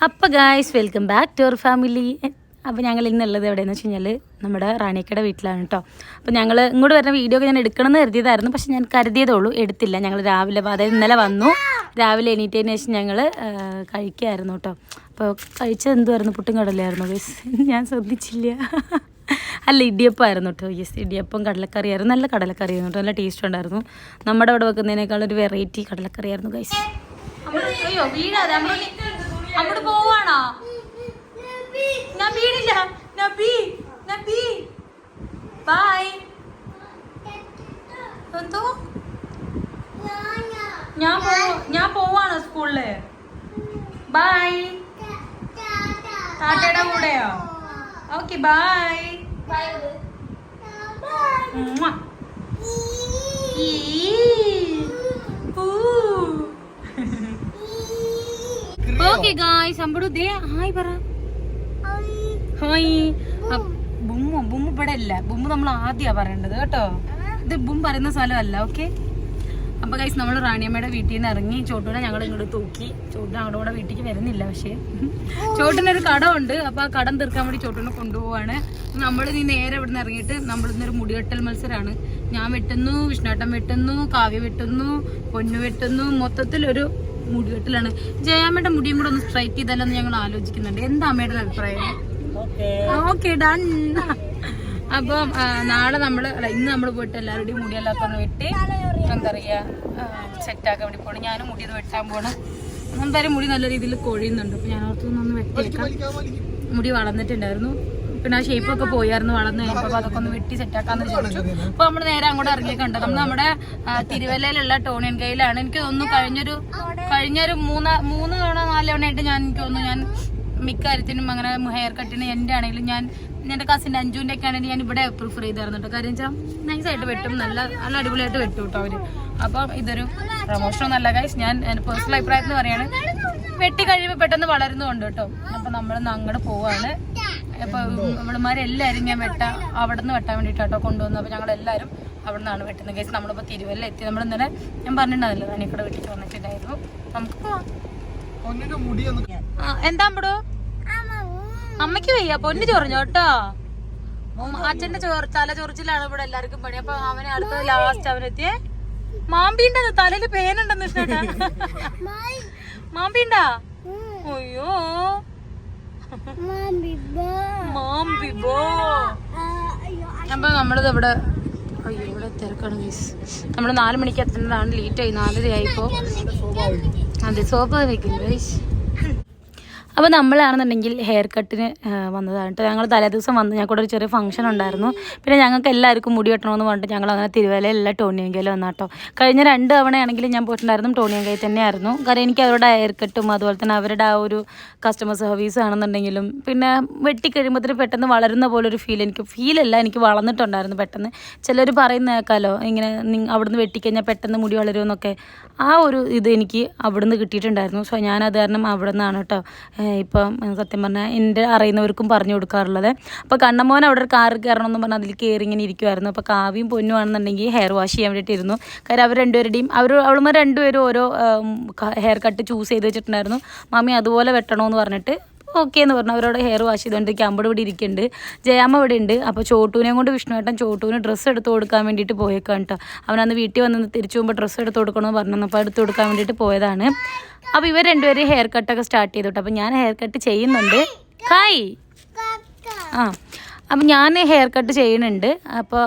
അപ്പോൾ guys welcome back to our family അപ്പോൾ ഞങ്ങൾ ഇന്നുള്ളത് എവിടെയെന്ന് വെച്ച് കഴിഞ്ഞാൽ നമ്മുടെ റാണിക്കയുടെ വീട്ടിലാണ് കേട്ടോ അപ്പോൾ ഞങ്ങൾ ഇങ്ങോട്ട് വരുന്ന വീഡിയോ ഒക്കെ ഞാൻ എടുക്കണമെന്ന് കരുതിയതായിരുന്നു. പക്ഷെ ഞാൻ കരുതിയതേ ഉള്ളൂ. എടുത്തില്ല. ഞങ്ങൾ രാവിലെ അതായത് ഇന്നലെ വന്നു. രാവിലെ എണീറ്റതിന് ശേഷം ഞങ്ങൾ കഴിക്കായിരുന്നു കേട്ടോ അപ്പോൾ കഴിച്ചത് എന്തുമായിരുന്നു പുട്ടും കടലായിരുന്നു ഗൈസ് ഞാൻ ശ്രദ്ധിച്ചില്ല. അല്ല ഇടിയപ്പമായിരുന്നു കേട്ടോ യെസ് ഇടിയപ്പം കടലക്കറിയായിരുന്നു. നല്ല കടലക്കറിയായിരുന്നു കേട്ടോ നല്ല ടേസ്റ്റ് ഉണ്ടായിരുന്നു. നമ്മുടെ അവിടെ വെക്കുന്നതിനേക്കാൾ ഒരു വെറൈറ്റി കടലക്കറിയായിരുന്നു ഗൈസ് അയ്യോ വീടാതെ അങ്ങോട്ട് പോവാണോ? ഞാൻ വീടില്ല നബി നബി. ബൈ എന്തോ? ഞാൻ പോ ഞാൻ പോവാണ് സ്കൂളിൽ. ബായ് താട്ടയുടെ കൂടെയോ? ഓക്കെ ബൈ ഓക്കെ ഗായ്സ് അമ്പടു ദേ ഹായ് പറ ഹായ് ബുമ്മ ബുമ്മ ഇവിടെ അല്ല. ബുമ്മ നമ്മൾ ആദ്യമാ പറയേണ്ടത് കേട്ടോ? ഇത് ബും പറയുന്ന സ്ഥലമല്ല ഓക്കെ അപ്പൊ ഗൈസ് നമ്മൾ റാണിയമ്മയുടെ വീട്ടിൽ നിന്ന് ഇറങ്ങി ചോട്ടൂനെ ഞങ്ങൾ ഇങ്ങോട്ട് തൂക്കി. ചോട്ടു ഞങ്ങളുടെ കൂടെ വീട്ടിലേക്ക് വരുന്നില്ല പക്ഷേ. ചോട്ടിനൊരു കടമുണ്ട് അപ്പൊ ആ കടം തീർക്കാൻ വേണ്ടി ചോട്ടൂനെ കൊണ്ടുപോവാണ്. നമ്മൾ നീ നേരെ ഇവിടെ നിന്ന് ഇറങ്ങിയിട്ട് നമ്മൾ ഇന്നൊരു മുടിവെട്ടൽ മത്സരമാണ്. ഞാൻ വെട്ടുന്നു വിഷ്ണുട്ടൻ വെട്ടുന്നു കാവ്യ വെട്ടുന്നു പൊന്നു വെട്ടുന്നു. മൊത്തത്തിലൊരു മുടിവെട്ടലാണ്. ജയാമ്മയുടെ മുടിയും കൂടെ ഒന്ന് സ്ട്രൈറ്റ് ചെയ്താലോ എന്ന് ഞങ്ങൾ ആലോചിക്കുന്നുണ്ട്. എന്താ അമ്മയുടെ അഭിപ്രായം? ഓക്കെ. ഡൺ അപ്പം നാളെ നമ്മൾ ഇന്ന് നമ്മൾ പോയിട്ട് എല്ലാവരുടെയും മുടിയെല്ലാം ഒന്ന് വെട്ടി എന്താ പറയാ സെറ്റാക്കാൻ വേണ്ടി പോകണം ഞാനും മുടി ഒന്ന് വെട്ടാൻ പോകണം എന്തായാലും മുടി നല്ല രീതിയിൽ കൊഴിയുന്നുണ്ട്. അപ്പൊ ഞാൻ ഒന്ന് വെട്ടിയേക്കാം. മുടി വളർന്നിട്ടുണ്ടായിരുന്നു. പിന്നെ ആ ഷേപ്പ് ഒക്കെ പോയായിരുന്നു വളർന്നു കഴിഞ്ഞപ്പോ അതൊക്കെ ഒന്ന് വെട്ടി സെറ്റാക്കാന്ന് വിചാരിച്ചു. അപ്പൊ നമ്മൾ നേരെ അങ്ങോട്ട് ഇറങ്ങി ഇറങ്ങിയിട്ടുണ്ട് നമ്മൾ നമ്മുടെ തിരുവല്ലയിലുള്ള ടോണിയൻ കയ്യിലാണ്. എനിക്ക് തോന്നുന്നു കഴിഞ്ഞൊരു കഴിഞ്ഞൊരു മൂന്ന് മൂന്ന് തവണ നാല് തവണ ആയിട്ട് ഞാൻ എനിക്ക് തോന്നുന്നു ഞാൻ മിക്ക കാര്യത്തിനും അങ്ങനെ ഹെയർ കട്ടിന് എന്റെ ആണെങ്കിലും ഞാൻ എന്റെ കസിൻ അഞ്ജുവിന്റെ ഒക്കെ ആണെങ്കിൽ ഞാൻ ഇവിടെ പ്രിഫർ ചെയ്തായിരുന്നു കേട്ടോ. കാര്യം വെച്ചാൽ നൈസായിട്ട് വെട്ടും. നല്ല നല്ല അടിപൊളിയായിട്ട് വെട്ടും കേട്ടോ അവർ. അപ്പം ഇതൊരു പ്രമോഷൻ നല്ല കാര്യം ഞാൻ എന്റെ പേഴ്സണൽ അഭിപ്രായം എന്ന് പറയാണ്. വെട്ടി കഴിയുമ്പോൾ പെട്ടെന്ന് വളരുന്നുണ്ട് കേട്ടോ. അപ്പം നമ്മൾ അങ്ങോട്ട് പോവാണ്. അപ്പൊ നമ്മളെല്ലാരും ഞാൻ വെട്ട അവിടെ നിന്ന് വെട്ടാൻ വേണ്ടിട്ടോ കൊണ്ടുവന്നു അപ്പൊ ഞങ്ങൾ എല്ലാരും അവിടെ നിന്നാണ് വെട്ടുന്നത്. കേസ് നമ്മളിപ്പോ തിരുവല്ല എത്തി നമ്മൾ ഇന്നലെ ഞാൻ പറഞ്ഞിട്ടുണ്ടാവില്ല റാണിക്കട വീട്ടിൽ വന്നിട്ടുണ്ടായിരുന്നു. നമുക്ക് പോവാം. എന്താ അമ്പടോ അമ്മയ്ക്ക് വയ്യ. പൊന്നു ചൊറിഞ്ഞു കേട്ടോ അച്ഛന്റെ ചോർ തല ചൊറിച്ചിലാണ് ഇവിടെ എല്ലാവർക്കും പണി. അപ്പൊ അവനെ അടുത്ത ലാസ്റ്റ് അവനെത്തിയേ. മാമ്പിന്റെ തലയിൽ പേനുണ്ടെന്ന് ഇഷ്ടേട്ടാ മാമ്പിണ്ടാ അയ്യോ. മാമ്പിബോ അപ്പൊ നമ്മളിത് ഇവിടെ അയ്യോ ഇവിടെ തിരക്കാണ് മീസ് നമ്മൾ നാല് മണിക്ക് എത്തുന്നതാണ് ലേറ്റ് ആയി നാലര ആയിപ്പോ അതെ സ്വാഭാവികം ഗൈസ് അപ്പോൾ നമ്മളാണെന്നുണ്ടെങ്കിൽ ഹെയർ കട്ടിന് വന്നതാണ് കേട്ടോ. ഞങ്ങൾ തലേദിവസം വന്ന് ഞങ്ങൾക്കൂടെ ഒരു ചെറിയ ഫംഗ്ഷൻ ഉണ്ടായിരുന്നു. പിന്നെ ഞങ്ങൾക്ക് എല്ലാവർക്കും മുടി വെട്ടണമെന്ന് പറഞ്ഞിട്ട് ഞങ്ങൾ അങ്ങനെ തിരുവല്ലയിലുള്ള ടോണിയങ്കയിൽ വന്ന കേട്ടോ. കഴിഞ്ഞ രണ്ട് തവണയാണെങ്കിലും ഞാൻ പോയിട്ടുണ്ടായിരുന്നു ടോണിയങ്കയിൽ തന്നെയായിരുന്നു. കാരണം എനിക്ക് അവരുടെ ഹെയർ കട്ടും അതുപോലെ തന്നെ അവരുടെ ആ ഒരു കസ്റ്റമർ സർവീസ് ആണെന്നുണ്ടെങ്കിലും പിന്നെ വെട്ടിക്കഴിയുമ്പോഴത്തേന് പെട്ടെന്ന് വളരുന്ന പോലെ ഒരു ഫീൽ എനിക്ക് ഫീലല്ല എനിക്ക് വളർന്നിട്ടുണ്ടായിരുന്നു പെട്ടെന്ന്. ചിലർ പറയുന്ന കേൾക്കാമല്ലോ ഇങ്ങനെ അവിടുന്ന് വെട്ടിക്കഴിഞ്ഞാൽ പെട്ടെന്ന് മുടി വളരുമെന്നൊക്കെ. ആ ഒരു ഇത് എനിക്ക് അവിടുന്ന് കിട്ടിയിട്ടുണ്ടായിരുന്നു. സോ ഞാനത് കാരണം അവിടെ നിന്നാണ് കേട്ടോ ഇപ്പം സത്യം പറഞ്ഞാൽ എന്റെ അറിയുന്നവർക്കും പറഞ്ഞു കൊടുക്കാറുള്ളത്. അപ്പോൾ കണ്ണമോൻ അവിടെ ഒരു കാർ കയറണം എന്ന് പറഞ്ഞാൽ അതിൽ കയറി ഇങ്ങനെ ഇരിക്കുമായിരുന്നു അപ്പോൾ കാവ്യം പൊന്നും ആണെന്നുണ്ടെങ്കിൽ ഹെയർ വാഷ് ചെയ്യാൻ വേണ്ടിയിട്ടിരുന്നു. കാര്യം അവർ രണ്ടുപേരുടെയും അവർ അവളുമാർ രണ്ടുപേരും ഓരോ ഹെയർ കട്ട് ചൂസ് ചെയ്ത് വെച്ചിട്ടുണ്ടായിരുന്നു. മാമി അതുപോലെ വെട്ടണമെന്ന് പറഞ്ഞിട്ട് ഓക്കെ എന്ന് പറഞ്ഞു. അവരോട് ഹെയർ വാഷ് ചെയ്തുകൊണ്ട് അമ്പട് ഇവിടെ ഇരിക്കുന്നുണ്ട് ജയാമ്മ ഇവിടെ ഉണ്ട് അപ്പോൾ ചോട്ടൂനെ കൊണ്ട് വിഷ്ണുവേട്ടൻ ചോട്ടൂന് ഡ്രസ്സ് എടുത്ത് കൊടുക്കാൻ വേണ്ടിയിട്ട് പോയേക്കാം കേട്ടോ അവനന്ന് വീട്ടിൽ വന്ന് തിരിച്ചു പോകുമ്പോൾ ഡ്രസ്സ് എടുത്ത് കൊടുക്കണമെന്ന് പറഞ്ഞു അപ്പോൾ എടുത്ത് കൊടുക്കാൻ വേണ്ടിയിട്ട് പോയതാണ്. അപ്പോൾ ഇവർ രണ്ടുപേരും ഹെയർ കട്ടൊക്കെ സ്റ്റാർട്ട് ചെയ്തു കേട്ടോ അപ്പോൾ ഞാൻ ഹെയർ കട്ട് ചെയ്യുന്നുണ്ട്. ഹായ് ആ. അപ്പം ഞാൻ ഹെയർ കട്ട് ചെയ്യുന്നുണ്ട് അപ്പോൾ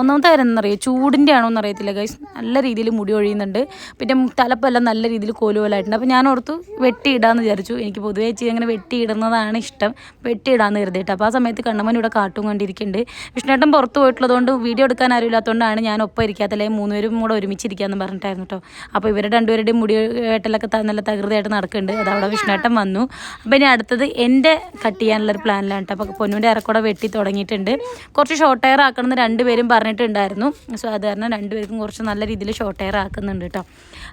ഒന്നാമത്തെ കാര്യം എന്നറിയോ ചൂടിന്റെ ആണോ എന്നറിയത്തില്ല ഗൈസ് നല്ല രീതിയിൽ മുടി ഒഴിയുന്നുണ്ട്. പിന്നെ തലപ്പെല്ലാം നല്ല രീതിയിൽ കോലുപോലായിട്ടുണ്ട്. അപ്പോൾ ഞാൻ ഓർത്തു വെട്ടിയിടാന്ന് വിചാരിച്ചു. എനിക്ക് പൊതുവേ ചെയ്ത് അങ്ങനെ വെട്ടിയിടുന്നതാണ് ഇഷ്ടം. വെട്ടിയിടാന്ന് കരുതിയിട്ട്. അപ്പോൾ ആ സമയത്ത് കണ്ണമ്മൻ ഇവിടെ കാട്ടും കണ്ടിരിക്കുന്നുണ്ട്. വിഷ്ണുട്ടൻ പുറത്ത് പോയിട്ടുള്ളതുകൊണ്ട് വീഡിയോ എടുക്കാൻ ആരും ഇല്ലാത്തതുകൊണ്ടാണ് ഞാൻ ഒപ്പം ഇരിക്കാത്ത അല്ലെങ്കിൽ മൂന്നുപേരും കൂടെ ഒരുമിച്ചിരിക്കാമെന്ന് പറഞ്ഞിട്ടായിരുന്നു കേട്ടോ അപ്പോൾ ഇവരുടെ രണ്ടുപേരുടെയും മുടി വെട്ടലൊക്കെ നല്ല തകൃതിയായിട്ട് നടക്കുന്നുണ്ട്. അത് അവിടെ വിഷ്ണുട്ടൻ വന്നു. അപ്പോൾ ഇനി അടുത്തത് എന്റെ കട്ട് ചെയ്യാനുള്ളൊരു പ്ലാനിലാണ് കേട്ടോ അപ്പോൾ പൊന്നുവിന്റെ ഇറക്കൂടെ വെട്ടി തുടങ്ങിയിട്ടുണ്ട്. കുറച്ച് ഷോർട്ട് ഹെയർ ആക്കണമെന്ന് രണ്ടുപേരും പറഞ്ഞിട്ടുണ്ടായിരുന്നു. സോ അത് കാരണം രണ്ടുപേർക്കും കുറച്ച് നല്ല രീതിയിൽ ഷോർട്ട് ഹെയർ ആക്കുന്നുണ്ട് കേട്ടോ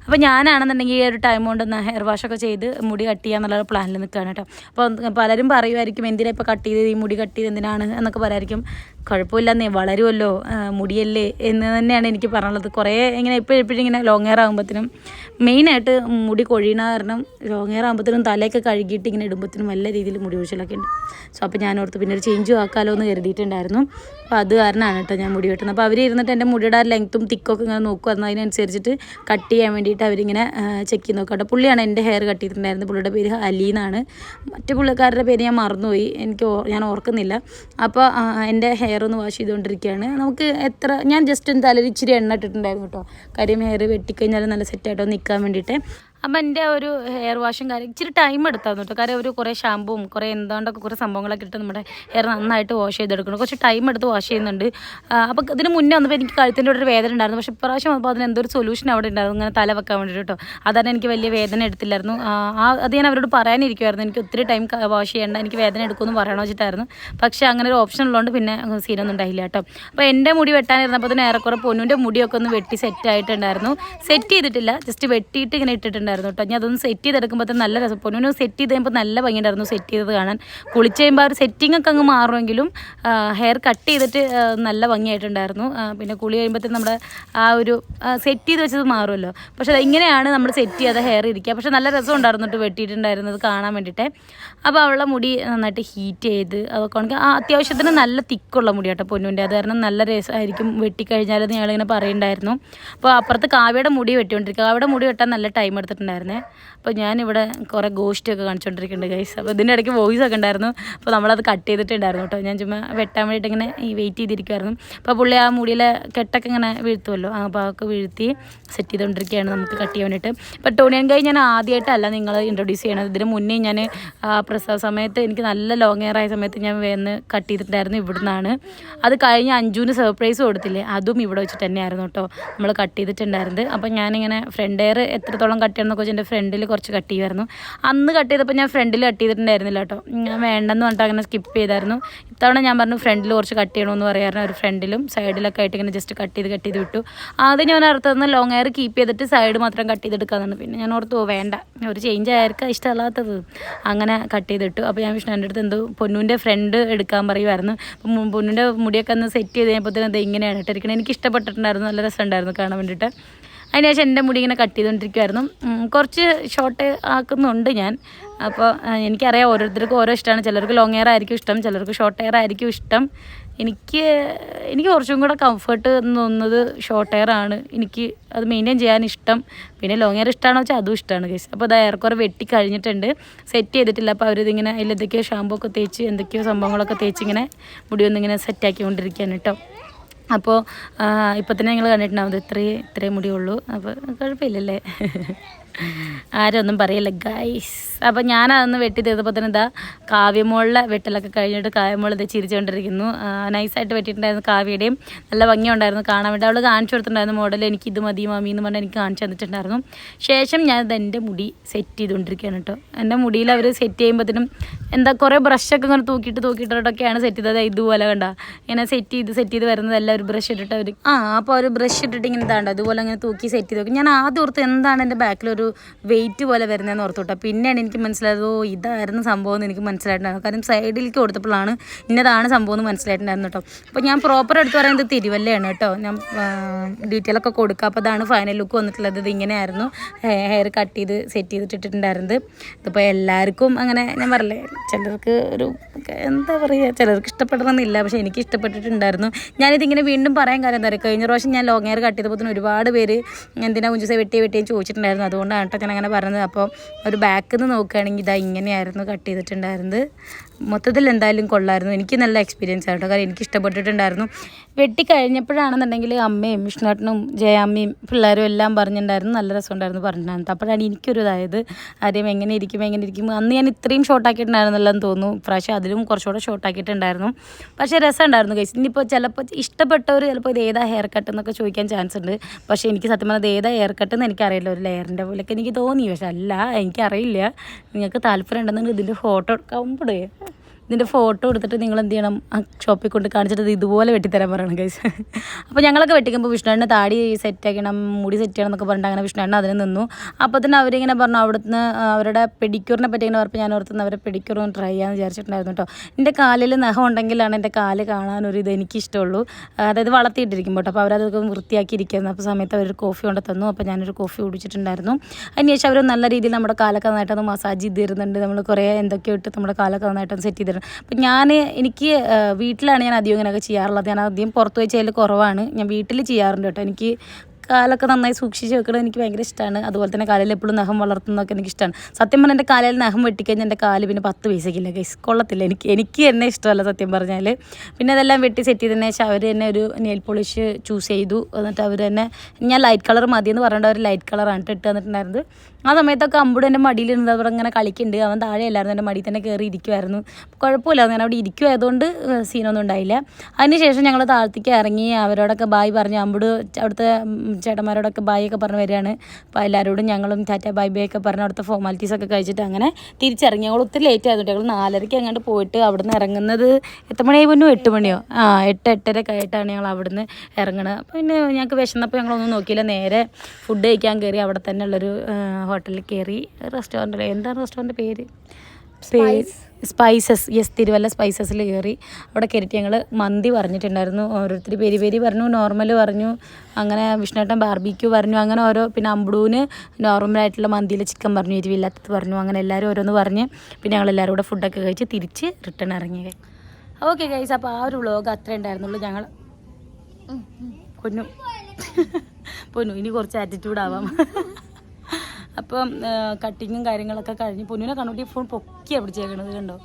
അപ്പോൾ ഞാനാണെന്നുണ്ടെങ്കിൽ ഈ ഒരു ടൈം കൊണ്ട് ഹെയർ വാഷ് ഒക്കെ ചെയ്ത് മുടി കട്ട് ചെയ്യാന്നുള്ള പ്ലാനിൽ നിൽക്കുകയാണ് കേട്ടോ അപ്പോൾ പലരും പറയുമായിരിക്കും എന്തിനാ ഇപ്പോൾ കട്ട് ചെയ്ത് ഈ മുടി കട്ട് ചെയ്ത് എന്തിനാണ്? എന്നൊക്കെ പറയായിരിക്കും. കുഴപ്പമില്ലെന്നേ വളരുമല്ലോ മുടിയല്ലേ എന്ന് തന്നെയാണ് എനിക്ക് പറയാനുള്ളത് കുറേ ഇങ്ങനെ എപ്പോഴും എപ്പോഴും ഇങ്ങനെ ലോങ് ഹെയർ ആകുമ്പോഴത്തേനും മെയിനായിട്ട് മുടി കൊഴിയണ കാരണം ലോങ് ഹെയർ തലയൊക്കെ കഴുകിയിട്ട് ഇങ്ങനെ ഇടുമ്പോഴത്തേനും നല്ല രീതിയിൽ മുടി ഒഴിച്ചിലൊക്കെ ഉണ്ട്. സോ അപ്പോൾ ഞാൻ ഓർത്ത് പിന്നെ ഒരു ചേഞ്ചും ആക്കാലോ എന്ന് കരുതിയിട്ടുണ്ടായിരുന്നു. അപ്പോൾ അത് കാരണമാണ് കേട്ടോ ഞാൻ മുടി വെട്ടുന്നത്. അപ്പോൾ അവർ ഇരുന്നിട്ട് എന്റെ മുടിയുടെ ലെങ്ത്തും തിക്കൊക്കെ ഇങ്ങനെ നോക്കുമായിരുന്നു അതിനനുസരിച്ചിട്ട് കട്ട് ചെയ്യാൻ വേണ്ടിയിട്ട് അവരിങ്ങനെ ചെക്ക് ചെയ്ത് നോക്കാം പുള്ളിയാണ് എന്റെ ഹെയർ കട്ട് ചെയ്തിട്ടുണ്ടായിരുന്നത്. പുള്ളിയുടെ പേര് അലി എന്നാണ്. മറ്റു പുള്ളിക്കാരുടെ പേര് ഞാൻ മറന്നുപോയി. എനിക്ക് ഞാൻ ഓർക്കുന്നില്ല. അപ്പോൾ എന്റെ ഹെയർ ഒന്ന് വാഷ് ചെയ്തുകൊണ്ടിരിക്കുകയാണ്. നമുക്ക് എത്ര ഞാൻ ജസ്റ്റ് എന്തായാലും ഇച്ചിരി എണ്ണ ഇട്ടിട്ടുണ്ടായിരുന്നു കേട്ടോ. കാര്യം ഹെയർ വെട്ടിക്കഴിഞ്ഞാൽ നല്ല സെറ്റായിട്ടോ നിൽക്കാൻ വേണ്ടിയിട്ട് അപ്പം എന്റെ ഒരു ഹെയർ വാഷും കാര്യം ഇച്ചിരി ടൈം എടുത്തായിരുന്നു കേട്ടോ കാര്യം ഒരു കുറേ ഷാമ്പുവും കുറേ എന്താണ്ടൊക്കെ കുറേ സംഭവങ്ങളൊക്കെ ഇട്ട് നമ്മുടെ ഹെയർ നന്നായിട്ട് വാഷ് ചെയ്തെടുക്കണം. കുറച്ച് ടൈം എടുത്ത് വാഷ് ചെയ്യുന്നുണ്ട്. അപ്പോൾ ഇതിന് മുന്നേ വന്നപ്പോൾ എനിക്ക് കഴുത്തിന്റെ ഒരു വേദന ഉണ്ടായിരുന്നു. പക്ഷേ ഇപ്രാവശ്യം വന്നപ്പോൾ അതിന് എന്തൊരു സൊല്യൂഷൻ അവിടെ ഉണ്ടായിരുന്നു. ഇങ്ങനെ തല വെക്കാൻ വേണ്ടിയിട്ട് കേട്ടോ അതാണ് എനിക്ക് വലിയ വേദന എടുത്തില്ലായിരുന്നു. ആ അത് ഞാൻ അവരോട് പറയാനിരിക്കുമായിരുന്നു എനിക്ക് ഒത്തിരി ടൈം വാഷ് ചെയ്യേണ്ട എനിക്ക് വേദന എടുക്കുമെന്ന് പറയണമെന്ന് വെച്ചിട്ടായിരുന്നു. പക്ഷേ അങ്ങനെ ഒരു ഓപ്ഷൻ ഉള്ളതുകൊണ്ട് പിന്നെ സീനൊന്നും ഉണ്ടായില്ല കേട്ടോ അപ്പോൾ എന്റെ മുടി വെട്ടാനിരുന്നപ്പോൾ തന്നെ ഏറെക്കുറെ പൊന്നുന്റെ മുടിയൊക്കെ ഒന്ന് വെട്ടി സെറ്റ് ആയിട്ടുണ്ടായിരുന്നു. സെറ്റ് ചെയ്തിട്ടില്ല. ജസ്റ്റ് വെട്ടിയിട്ട് ഇങ്ങനെ ഇട്ടിട്ടുണ്ടായിരുന്നു കേട്ടോ. ഞാൻ അതൊന്ന് സെറ്റ് ചെയ്തെടുക്കുമ്പോൾ നല്ല രസം. പൊന്നു സെറ്റ് ചെയ്ത് കഴിയുമ്പോൾ നല്ല ഭംഗിയുണ്ടായിരുന്നു സെറ്റ് ചെയ്തത് കാണാൻ. കുളിച്ച് കഴിയുമ്പോൾ ആ ഒരു സെറ്റിംഗ് ഒക്കെ അങ്ങ് മാറുമെങ്കിലും ഹെയർ കട്ട് ചെയ്തിട്ട് നല്ല ഭംഗിയായിട്ടുണ്ടായിരുന്നു. പിന്നെ കുളി കഴിയുമ്പോഴത്തേക്കും നമ്മുടെ ആ ഒരു സെറ്റ് ചെയ്ത് വെച്ചത് മാറുമല്ലോ. പക്ഷേ ഇങ്ങനെയാണ് നമ്മൾ സെറ്റ് ചെയ്ത ഹെയർ ഇരിക്കുക. പക്ഷേ നല്ല രസം ഉണ്ടായിരുന്നു കേട്ടോ വെട്ടിയിട്ടുണ്ടായിരുന്നത് കാണാൻ വേണ്ടിയിട്ട്. അപ്പോൾ അവളുടെ മുടി നന്നായിട്ട് ഹീറ്റ് ചെയ്ത് അതൊക്കെ ആണെങ്കിൽ ആ അത്യാവശ്യത്തിന് നല്ല തിക്കുള്ള മുടി കേട്ടോ പൊന്നുവിന്റെ അത് കാരണം നല്ല രസമായിരിക്കും വെട്ടിക്കഴിഞ്ഞാലെന്ന് ഞങ്ങളിങ്ങനെ പറയുന്നുണ്ടായിരുന്നു. അപ്പോൾ അപ്പുറത്ത് കാവ്യയുടെ മുടി വെട്ടിക്കൊണ്ടിരിക്കുക. കാവ്യയുടെ മുടി വെട്ടാൻ നല്ല ടൈം എടുത്തിട്ടുണ്ടായിരുന്നേ അപ്പോൾ ഞാനിവിടെ കുറേ ഗോഷ്ടിയൊക്കെ കാണിച്ചുകൊണ്ടിരിക്കുന്നുണ്ട് ഗൈസ് അപ്പോൾ ഇതിന്റെ ഇടയ്ക്ക് വോയിസ് ഒക്കെ ഉണ്ടായിരുന്നു. അപ്പോൾ നമ്മളത് കട്ട് ചെയ്തിട്ടുണ്ടായിരുന്നു കേട്ടോ. ഞാൻ ചുമ്മാ വെട്ടാൻ വേണ്ടിയിട്ട് ഇങ്ങനെ ഈ വെയിറ്റ് ചെയ്തിരിക്കുമായിരുന്നു അപ്പോൾ പുള്ളി ആ മുടിയിലെ കെട്ടൊക്കെ ഇങ്ങനെ വീഴ്ത്തുമല്ലോ ആ അതൊക്കെ വീഴ്ത്തി സെറ്റ് ചെയ്തുകൊണ്ടിരിക്കുകയാണ് നമുക്ക് കട്ട് ചെയ്യാൻ വേണ്ടിയിട്ട്. ഇപ്പോൾ ടോണിയൻ കൈ ഞാൻ ആദ്യമായിട്ടല്ല നിങ്ങൾ ഇൻട്രൊഡ്യൂസ് ചെയ്യണത്. ഇതിന് മുന്നേ ഞാൻ പ്രസവ സമയത്ത് എനിക്ക് നല്ല ലോങ് ഹെയർ ആയ സമയത്ത് ഞാൻ വേന്ന് കട്ട് ചെയ്തിട്ടുണ്ടായിരുന്നു ഇവിടുന്നാണ്. അത് കഴിഞ്ഞ് അഞ്ചൂന് സർപ്രൈസ് കൊടുത്തില്ലേ? അതും ഇവിടെ വെച്ചിട്ട് തന്നെയായിരുന്നു കേട്ടോ. നമ്മൾ കട്ട് ചെയ്തിട്ടുണ്ടായിരുന്നത്. അപ്പോൾ ഞാനിങ്ങനെ ഫ്രണ്ട് ഹെയർ എത്രത്തോളം കട്ട് ചെയ്യണമെന്നൊക്കെ വെച്ചാൽ എന്റെ ഫ്രണ്ടിൽ കുറച്ച് കട്ട് ചെയ്യുമായിരുന്നു അന്ന് കട്ട് ചെയ്തപ്പോൾ ഞാൻ ഫ്രണ്ടിൽ കട്ട് ചെയ്തിട്ടുണ്ടായിരുന്നില്ല കേട്ടോ ഞാൻ വേണ്ടെന്ന് പറഞ്ഞിട്ട് അങ്ങനെ സ്കിപ്പ് ചെയ്തായിരുന്നു. ഇത്തവണ ഞാൻ പറഞ്ഞു ഫ്രണ്ടിൽ കുറച്ച് കട്ട് ചെയ്യണമെന്ന് പറയാറുണ്ട്. ഒരു ഫ്രണ്ടിലും സൈഡിലൊക്കെ ആയിട്ട് ഇങ്ങനെ ജസ്റ്റ് കട്ട് ചെയ്ത് കട്ട് ചെയ്ത് വിട്ടു. ആദ്യം ഞാൻ അർത്ഥം ലോങ് ഹെയർ കീപ്പ് ചെയ്തിട്ട് സൈഡ് മാത്രം കട്ട് ചെയ്തെടുക്കാന്നാണ്. പിന്നെ ഞാൻ ഓർത്തു "ഓ, വേണ്ട. ഒരു ചേഞ്ച് ആയിരിക്കും ഇഷ്ടമല്ലാത്തത്. അങ്ങനെ കട്ട് ചെയ്തിട്ടു. അപ്പോൾ ഞാൻ വിഷ്ണു എന്റെ അടുത്ത് എന്തോ പൊന്നുവിന്റെ ഫ്രണ്ട് എടുക്കാൻ പറയുമായിരുന്നു പൊന്നുവിന്റെ മുടിയൊക്കെ ഒന്ന് സെറ്റ് ചെയ്ത് കഴിഞ്ഞപ്പോൾ ഇത് ഇങ്ങനെയാണ് ഇട്ടിരിക്കുന്നത് എനിക്ക് ഇഷ്ടപ്പെട്ടിട്ടുണ്ടായിരുന്നു. നല്ല രസമുണ്ടായിരുന്നു കാണാൻ വേണ്ടിയിട്ട്. അതിനുശേഷം എന്റെ മുടി ഇങ്ങനെ കട്ട് ചെയ്തുകൊണ്ടിരിക്കുമായിരുന്നു കുറച്ച് ഷോർട്ട് ആക്കുന്നുണ്ട് ഞാൻ. അപ്പോൾ എനിക്കറിയാം ഓരോരുത്തർക്കും ഓരോ ഇഷ്ടമാണ്. ചിലർക്ക് ലോങ് ഹെയർ ആയിരിക്കും ഇഷ്ടം ചിലർക്ക് ഷോർട്ട് ഹെയർ ആയിരിക്കും ഇഷ്ടം. എനിക്ക് എനിക്ക് കുറച്ചും കൂടെ കംഫർട്ട് എന്ന് തോന്നുന്നത് ഷോർട്ട് ഹെയർ ആണ്. എനിക്ക് അത് മെയിന്റെയിൻ ചെയ്യാൻ ഇഷ്ടം. പിന്നെ ലോങ് ഹെയർ ഇഷ്ടമാണോ വെച്ചാൽ അതും ഇഷ്ടമാണ് കേസ് അപ്പോൾ അത് ഏറെക്കുറെ വെട്ടി കഴിഞ്ഞിട്ടുണ്ട്. സെറ്റ് ചെയ്തിട്ടില്ല. അപ്പോൾ അവരിതിങ്ങനെ അതിൽ എന്തൊക്കെയോ ഷാമ്പൂ ഒക്കെ തേച്ച് എന്തൊക്കെയോ സംഭവങ്ങളൊക്കെ തേച്ച് ഇങ്ങനെ മുടി ഒന്നിങ്ങനെ സെറ്റാക്കിക്കൊണ്ടിരിക്കുകയാണ് കേട്ടോ. അപ്പോൾ ഇപ്പം തന്നെ നിങ്ങൾ കണ്ടിട്ടുണ്ടാവും. ഇത് ഇത്രയേ ഇത്രയും മുടിയുള്ളൂ. അപ്പോൾ കുഴപ്പമില്ലല്ലേ? ആരൊന്നും പറയില്ല ഗൈസ് അപ്പം ഞാനതൊന്ന് വെട്ടി തീർത്തപ്പോൾ തന്നെ ഇതാ കാവ്യമോളിലെ വെട്ടലൊക്കെ കഴിഞ്ഞിട്ട് കാവ്യമോൾ ഇത് ചിരിച്ചുകൊണ്ടിരിക്കുന്നു നൈസായിട്ട് വെട്ടിയിട്ടുണ്ടായിരുന്നു കാവ്യയുടെയും. നല്ല ഭംഗിയുണ്ടായിരുന്നു കാണാൻ വേണ്ടി. അവൾ കാണിച്ചു കൊടുത്തിട്ടുണ്ടായിരുന്നു മോഡൽ എനിക്ക് ഇത് മതി മാമി എന്ന് പറഞ്ഞാൽ എനിക്ക് കാണിച്ചു തന്നിട്ടുണ്ടായിരുന്നു. ശേഷം ഞാൻ ഇത് എന്റെ മുടി സെറ്റ് ചെയ്തുകൊണ്ടിരിക്കുകയാണ് കേട്ടോ. എന്റെ മുടിയിൽ അവർ സെറ്റ് ചെയ്യുമ്പോഴത്തേനും എന്താ കുറേ ബ്രഷൊക്കെ ഇങ്ങനെ തൂക്കിയിട്ട് തൂക്കിയിട്ടൊക്കെയാണ് സെറ്റ് ചെയ്തത്. ഇതുപോലെ കണ്ട. ഇങ്ങനെ സെറ്റ് ചെയ്ത് സെറ്റ് ചെയ്ത് വരുന്നതല്ല ഒരു ബ്രഷ് ഇട്ടിട്ട് അവർ ആ അപ്പോൾ ഒരു ബ്രഷ് ഇട്ടിട്ട് ഇങ്ങനെ ഇതാണ്ട് അതുപോലെ ഇങ്ങനെ തൂക്കി സെറ്റ് ചെയ്ത് നോക്കി ഞാൻ ആദ്യം ഓർത്ത് എന്താണ് എന്റെ ബാക്കിലൊരു വെയിറ്റ് പോലെ വരുന്നതെന്ന് ഓർത്തു കേട്ടോ പിന്നെയാണ് എനിക്ക് മനസ്സിലായത് ഓ ഇതായിരുന്നു സംഭവം എന്ന് എനിക്ക് മനസ്സിലായിട്ടുണ്ടായിരുന്നു. കാരണം സൈഡിലേക്ക് കൊടുത്തപ്പോഴാണ് ഇന്നതാണ് സംഭവം എന്ന് മനസ്സിലായിട്ടുണ്ടായിരുന്നു കേട്ടോ. അപ്പോൾ ഞാൻ പ്രോപ്പർ എടുത്ത് പറയുന്നത് തിരുവല്ലയാണ് കേട്ടോ. ഞാൻ ഡീറ്റെയിൽ ഒക്കെ കൊടുക്കുക. അപ്പോൾ അതാണ് ഫൈനൽ ലുക്ക് വന്നിട്ടുള്ളത്. ഇത് ഇങ്ങനെയായിരുന്നു. ഹെയർ കട്ട് ചെയ്ത് സെറ്റ് ചെയ്തിട്ടിട്ടുണ്ടായിരുന്നത് ഇതിപ്പോൾ എല്ലാവർക്കും അങ്ങനെ ഞാൻ പറയലേ ചിലർക്ക് ഒരു എന്താ പറയുക ചിലർക്ക് ഇഷ്ടപ്പെടണമെന്നില്ല. പക്ഷേ എനിക്ക് ഇഷ്ടപ്പെട്ടിട്ടുണ്ടായിരുന്നു. ഞാനിതിങ്ങനെ വീണ്ടും പറയാൻ കാര്യം എന്താ പറയുക കഴിഞ്ഞ പ്രാവശ്യം ഞാൻ ലോങ് ഹെയർ കട്ട് ചെയ്തപ്പോൾ ഒരുപാട് പേര് എന്തിനാ കുഞ്ചുസെ വെട്ടിയെ വെട്ടിയും ചോദിച്ചിട്ടുണ്ടായിരുന്നു. അതുകൊണ്ടാണ് കേട്ടോ ഞാൻ അങ്ങനെ പറഞ്ഞത്. അപ്പോൾ ഒരു ബാക്കിൽ നിന്ന് നോക്കുകയാണെങ്കിൽ ഇതാ ഇങ്ങനെയായിരുന്നു കട്ട് ചെയ്തിട്ടുണ്ടായിരുന്നത്. മൊത്തത്തിൽ എന്തായാലും കൊള്ളായിരുന്നു. എനിക്ക് നല്ല എക്സ്പീരിയൻസ് ആട്ടോ കാരണം എനിക്ക് ഇഷ്ടപ്പെട്ടിട്ടുണ്ടായിരുന്നു വെട്ടി കഴിഞ്ഞപ്പോഴാണെന്നുണ്ടെങ്കിൽ അമ്മയും വിഷ്ണുട്ടനും ജയാമ്മയും പിള്ളേരും എല്ലാം പറഞ്ഞിട്ടുണ്ടായിരുന്നു. നല്ല രസമുണ്ടായിരുന്നു പറഞ്ഞിട്ടുണ്ടായിരുന്നു. അപ്പോഴാണ് എനിക്കൊരു ഇതായത്. ആരെയും എങ്ങനെ ഇരിക്കും എങ്ങനെ ഇരിക്കും. അന്ന് ഞാൻ ഇത്രയും ഷോർട്ട് ആക്കിയിട്ടുണ്ടായിരുന്നല്ലോ എന്ന് തോന്നുന്നു. പ്രാവശ്യം അതിലും കുറച്ചുകൂടെ ഷോർട്ട് ആക്കിയിട്ടുണ്ടായിരുന്നു. പക്ഷേ രസമുണ്ടായിരുന്നു കഴിച്ചു ഇനിയിപ്പോൾ ചിലപ്പോൾ ഇഷ്ടപ്പെട്ടവർ ചിലപ്പോൾ ഇത് ഏതാ ഹെയർ കട്ട് എന്നൊക്കെ ചോദിക്കാൻ ചാൻസ് ഉണ്ട്. പക്ഷേ എനിക്ക് സത്യം പറഞ്ഞത് ഏതാ ഹെയർ കട്ട് എന്ന് എനിക്കറിയില്ല. ഒരു ലെയറിന്റെ പോലെയൊക്കെ എനിക്ക് തോന്നി. പക്ഷെ അല്ല എനിക്കറിയില്ല. നിങ്ങൾക്ക് താല്പര്യം ഉണ്ടെന്നുണ്ടെങ്കിൽ ഇതിന്റെ ഫോട്ടോ എടുക്കാൻ ഇതിന്റെ ഫോട്ടോ എടുത്തിട്ട് നിങ്ങൾ എന്ത് ചെയ്യണം? ആ ഷോപ്പിൽ കൊണ്ട് കാണിച്ചിട്ട് ഇത് ഇതുപോലെ വെട്ടിത്തരാൻ പറയണം കൈസ് അപ്പോൾ ഞങ്ങളൊക്കെ വെട്ടിക്കുമ്പോൾ വിഷ്ണുവിന്റെ താടി സെറ്റ് ആക്കണം മുടി സെറ്റ് ചെയ്യണം എന്നൊക്കെ പറഞ്ഞിട്ട് അങ്ങനെ വിഷ്ണുണ്ണ അതിന് നിന്നു. അപ്പോൾ തന്നെ അവരിങ്ങനെ പറഞ്ഞു അവിടുന്ന് അവരുടെ പെഡിക്യൂറിനെ പറ്റി ഇങ്ങനെ പറഞ്ഞപ്പോൾ ഞാൻ ഓർത്തുനിന്ന് അവരെ പെഡിക്യൂർ ഒന്ന് ട്രൈ ചെയ്യാമെന്ന് വിചാരിച്ചിട്ടുണ്ടായിരുന്നു കേട്ടോ. എന്റെ കാലിൽ നഖം ഉണ്ടെങ്കിലാണ് എന്റെ കാൽ കാണാനൊരു ഇത് എനിക്കിഷ്ടമുള്ളൂ. അതായത് വളർത്തിയിട്ടിരിക്കും കേട്ടോ. അപ്പോൾ അവരതൊക്കെ വൃത്തിയാക്കിയിരിക്കുന്നു. അപ്പോൾ സമയത്ത് അവർ കോഫി കൊണ്ട് തന്നു. അപ്പോൾ ഞാനൊരു കോഫി കുടിച്ചിട്ടുണ്ടായിരുന്നു. അതിനുശേഷം അവർ നല്ല രീതിയിൽ നമ്മുടെ കാലൊക്കെ നന്നായിട്ടൊന്ന് മസാജ് ചെയ്ത് തരുന്നുണ്ട്. നമ്മൾ കുറേ എന്തൊക്കെയോ ഇട്ട് നമ്മുടെ കാലൊക്കെ നന്നായിട്ടൊന്ന് സെറ്റ് ചെയ്ത് തരും അപ്പം ഞാൻ എനിക്ക് വീട്ടിലാണ് ഞാൻ അധികം ഇങ്ങനെയൊക്കെ ചെയ്യാറുള്ളത്. ഞാൻ അധികം പുറത്ത് പോയി ചെയ്യൽ കുറവാണ്. ഞാൻ വീട്ടിൽ ചെയ്യാറുണ്ട് കേട്ടോ. എനിക്ക് കാലൊക്കെ നന്നായി സൂക്ഷിച്ച് വെക്കണം എനിക്ക് ഭയങ്കര ഇഷ്ടമാണ് അതുപോലെ തന്നെ കാലിൽ എപ്പോഴും നഖം വളർത്തുന്നതൊക്കെ എനിക്ക് ഇഷ്ടമാണ് സത്യം പറഞ്ഞാൽ എന്റെ കാലിൽ നഖം വെട്ടിക്കഴിഞ്ഞാൽ എന്റെ കാൽ പിന്നെ പത്ത് പൈസക്കില്ല ഗൈസ് കൊള്ളത്തില്ല. എനിക്ക് എനിക്ക് എന്നെ ഇഷ്ടമല്ല സത്യം പറഞ്ഞാൽ പിന്നെ അതെല്ലാം വെട്ടി സെറ്റ് ചെയ്തതിന് ശേഷം അവർ തന്നെ ഒരു നെയിൽ പോളിഷ് ചൂസ് ചെയ്തു. എന്നിട്ട് അവർ തന്നെ ഞാൻ ലൈറ്റ് കളർ മതിയെന്ന് പറഞ്ഞിട്ട് അവർ ലൈറ്റ് കളറാണ് ഇട്ട് തന്നിട്ടുണ്ടായിരുന്നത്. ആ സമയത്തൊക്കെ അമ്പുడు എന്റെ മടിയിലിരുന്നത് അവിടെ ഇങ്ങനെ കളിക്കുന്നുണ്ട്. അവൻ താഴെ എല്ലാവരും എന്റെ മടിയിൽ തന്നെ കയറി ഇരിക്കുമായിരുന്നു കുഴപ്പമില്ല ഞാൻ അവിടെ ഇരിക്കുമായതുകൊണ്ട് സീനൊന്നും ഉണ്ടായില്ല. അതിനുശേഷം ഞങ്ങൾ താഴത്തേക്ക് ഇറങ്ങി അവരോടൊക്കെ ബായ് പറഞ്ഞു അമ്പുട് അവിടുത്തെ ചേട്ടന്മാരോടൊക്കെ ബായ് ഒക്കെ പറഞ്ഞ് വരികയാണ്. അപ്പോൾ എല്ലാവരോടും ഞങ്ങളും ടാറ്റ ബൈ ബൈ ഒക്കെ പറഞ്ഞ് അവിടുത്തെ ഫോർമാലിറ്റീസ് ഒക്കെ കഴിച്ചിട്ട് അങ്ങനെ തിരിച്ചിറങ്ങി. ഞങ്ങൾ ഒത്തിരി ലേറ്റ് ആയതുകൊണ്ട് ഞങ്ങൾ നാലരയ്ക്ക് അങ്ങോട്ട് പോയിട്ട് അവിടുന്ന് ഇറങ്ങുന്നത് എത്ര മണിയായി പോലും എട്ട് മണിയോ? ആ എട്ട് എട്ടര ആയിട്ടാണ് ഞങ്ങൾ അവിടുന്ന് ഇറങ്ങുന്നത് അപ്പോൾ പിന്നെ ഞങ്ങൾക്ക് വിശന്നപ്പോൾ ഞങ്ങളൊന്നും നോക്കിയില്ല. നേരെ ഫുഡ് കഴിക്കാൻ കയറി അവിടെ തന്നെ ഉള്ളൊരു ഹോട്ടലിൽ കയറി റെസ്റ്റോറന്റിൽ എന്താണ് റെസ്റ്റോറന്റ് പേര്? സ്പൈസസ്. യെസ് തിരുവല്ല സ്പൈസസിൽ കയറി. അവിടെ കയറിയിട്ട് ഞങ്ങൾ മന്തി പറഞ്ഞിട്ടുണ്ടായിരുന്നു. ഓരോരുത്തർ പേര് പേര് പറഞ്ഞു നോർമൽ പറഞ്ഞു. അങ്ങനെ വിഷ്ണുട്ടൻ ബാർബിക്യൂ പറഞ്ഞു. അങ്ങനെ ഓരോ പിന്നെ അമ്പടൂന് നോർമലായിട്ടുള്ള മന്തിയിലെ ചിക്കൻ പറഞ്ഞു എരിവില്ലാത്തത് പറഞ്ഞു. അങ്ങനെ എല്ലാവരും ഓരോന്ന് പറഞ്ഞ് പിന്നെ ഞങ്ങൾ എല്ലാവരും കൂടെ ഫുഡൊക്കെ കഴിച്ച് തിരിച്ച് റിട്ടേൺ ഇറങ്ങി. ഓക്കെ ഗൈസ് അപ്പോൾ ആ ഒരു വ്ളോഗ് അത്രേ ഉണ്ടായിരുന്നുള്ളൂ. ഞങ്ങൾ പൊന്നു. പൊന്നു. ഇനി കുറച്ച് ആറ്റിറ്റ്യൂഡ് ആവാം. അപ്പം കട്ടിങ്ങും കാര്യങ്ങളൊക്കെ കഴിഞ്ഞ് പൊന്നുവിനെ കണ്ണൂട്ടി ഫോൺ പൊക്കിയാണ് പിടിച്ചേക്കണത് കണ്ടോ?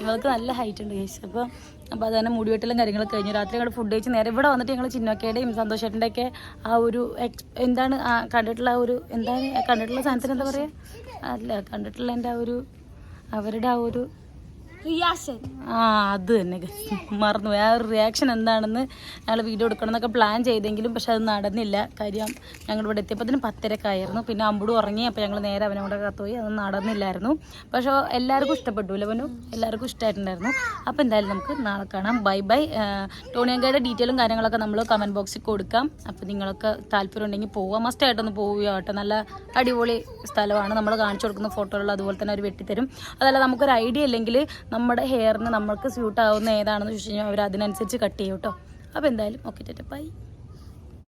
ഇവൾക്ക് നല്ല ഹൈറ്റ് ഉണ്ട് ചേച്ചി അപ്പം അപ്പോൾ അത് തന്നെ മുടിവെട്ടലും കാര്യങ്ങളൊക്കെ കഴിഞ്ഞു രാത്രി ഞങ്ങൾ ഫുഡ് കഴിച്ച് നേരെ ഇവിടെ വന്നിട്ട് ഞങ്ങൾ ചിന്നോക്കയുടെയും സന്തോഷേട്ടന്റെ ഒക്കെ ആ ഒരു എക്സ് എന്താണ് കണ്ടിട്ടുള്ള ആ ഒരു എന്താണ് കണ്ടിട്ടുള്ള സാധനത്തിന് എന്താ പറയുക അല്ല കണ്ടിട്ടുള്ള എന്റെ ആ ഒരു അവരുടെ ആ ഒരു ആ അത് തന്നെ. മറന്നു. ആ ഒരു റിയാക്ഷൻ എന്താണെന്ന് ഞങ്ങൾ വീഡിയോ എടുക്കണം എന്നൊക്കെ പ്ലാൻ ചെയ്തെങ്കിലും പക്ഷെ അത് നടന്നില്ല. കാര്യം ഞങ്ങൾ ഇവിടെ എത്തിയപ്പോൾ പത്തരക്കായിരുന്നു പിന്നെ അമ്പുడు ഉറങ്ങി അപ്പോൾ ഞങ്ങൾ നേരെ അവനെ കൂടെ കത്തുപോയി അത് നടന്നില്ലായിരുന്നു. പക്ഷേ എല്ലാവർക്കും ഇഷ്ടപ്പെട്ടു അവനും? എല്ലാവർക്കും ഇഷ്ടമായിട്ടുണ്ടായിരുന്നു അപ്പോൾ എന്തായാലും നമുക്ക് നാളെ കാണാം. ബൈ ബൈ ടോണിയങ്കയുടെ ഡീറ്റെയിലും കാര്യങ്ങളൊക്കെ നമ്മൾ കമന്റ് ബോക്സിൽ കൊടുക്കാം. അപ്പോൾ നിങ്ങളൊക്കെ താല്പര്യം ഉണ്ടെങ്കിൽ മസ്റ്റ് ആയിട്ടൊന്ന് പോവുക കേട്ടോ. നല്ല അടിപൊളി സ്ഥലമാണ്. നമ്മൾ കാണിച്ചു കൊടുക്കുന്ന ഫോട്ടോകൾ അതുപോലെ തന്നെ അവർ വെട്ടിത്തരും. അതല്ല നമുക്കൊരു ഐഡിയ ഇല്ലെങ്കിൽ നമ്മുടെ ഹെയറിന് നമ്മൾക്ക് സ്യൂട്ട് ആവുന്ന ഏതാണെന്ന് ചോദിച്ചു കഴിഞ്ഞാൽ അവർ അതിനനുസരിച്ച് കട്ട് ചെയ്യും കേട്ടോ അപ്പോൾ എന്തായാലും ഓക്കെ ചേട്ടാ ബൈ